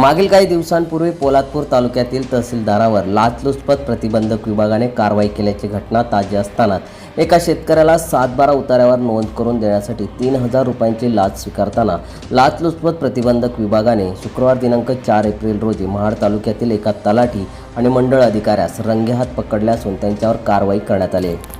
मागील काही दिवसांपूर्वी पोलादपूर तालुक्यातील तहसीलदारावर लाचलुचपत प्रतिबंधक विभागाने कारवाई केल्याची घटना ताजी असताना एका शेतकऱ्याला सातबारा उतार्यावर नोंद करून देण्यासाठी तीन हजार रुपयांची लाच स्वीकारताना लाचलुचपत प्रतिबंधक विभागाने शुक्रवार दिनांक चार एप्रिल रोजी महाड तालुक्यातील एका तलाठी आणि मंडळ अधिकाऱ्यास रंगेहात पकडले असून त्यांच्यावर कारवाई करण्यात आली आहे.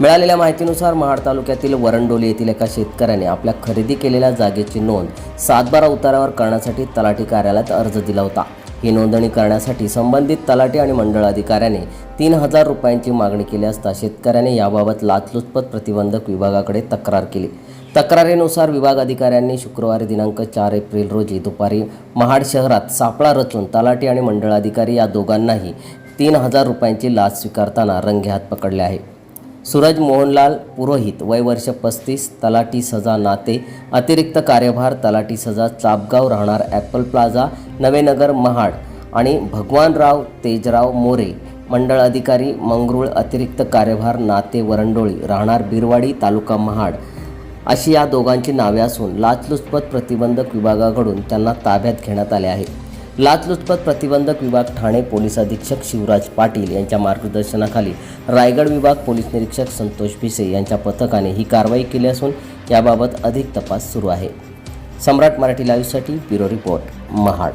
मिळालेल्या माहितीनुसार महाड तालुक्यातील वरंडोली येथील एका शेतकऱ्याने आपल्या खरेदी केलेल्या जागेची नोंद सातबारा उतारावर करण्यासाठी तलाठी कार्यालयात अर्ज दिला होता. ही नोंदणी करण्यासाठी संबंधित तलाठी आणि मंडळ अधिकाऱ्याने तीन हजार रुपयांची मागणी केली असता शेतकऱ्याने याबाबत लाचलुचपत प्रतिबंधक विभागाकडे तक्रार केली. तक्रारीनुसार विभाग अधिकाऱ्यांनी शुक्रवारी दिनांक चार एप्रिल रोजी दुपारी महाड शहरात सापळा रचून तलाठी आणि मंडळ अधिकारी या दोघांनाही तीन हजार रुपयांची लाच स्वीकारताना रंगेहात पकडले आहे. सूरज मोहनलाल पुरोहित वय वर्ष पस्तीस तलाठी सजा नाते अतिरिक्त कार्यभार तलाठी सजा चापगाव राहणार ॲपल प्लाझा नवेनगर महाड आणि भगवानराव तेजराव मोरे. मंडळ अधिकारी मंगरुळ अतिरिक्त कार्यभार नाते वरंडोळी राहणार बिरवाडी तालुका महाड. अशी या दोघांची नावे असून लाचलुचपत प्रतिबंधक विभागाकडून त्यांना ताब्यात घेण्यात आले आहे. लाचलुचपत प्रतिबंधक विभाग ठाणे पोलीस अधीक्षक शिवराज पाटील यांच्या मार्गदर्शनाखाली रायगड विभाग पोलीस निरीक्षक संतोष भिसे यांच्या पथकाने ही कारवाई केली असून याबाबत अधिक तपास सुरू आहे. सम्राट मराठी लाईव्हसाठी ब्युरो रिपोर्ट महाड.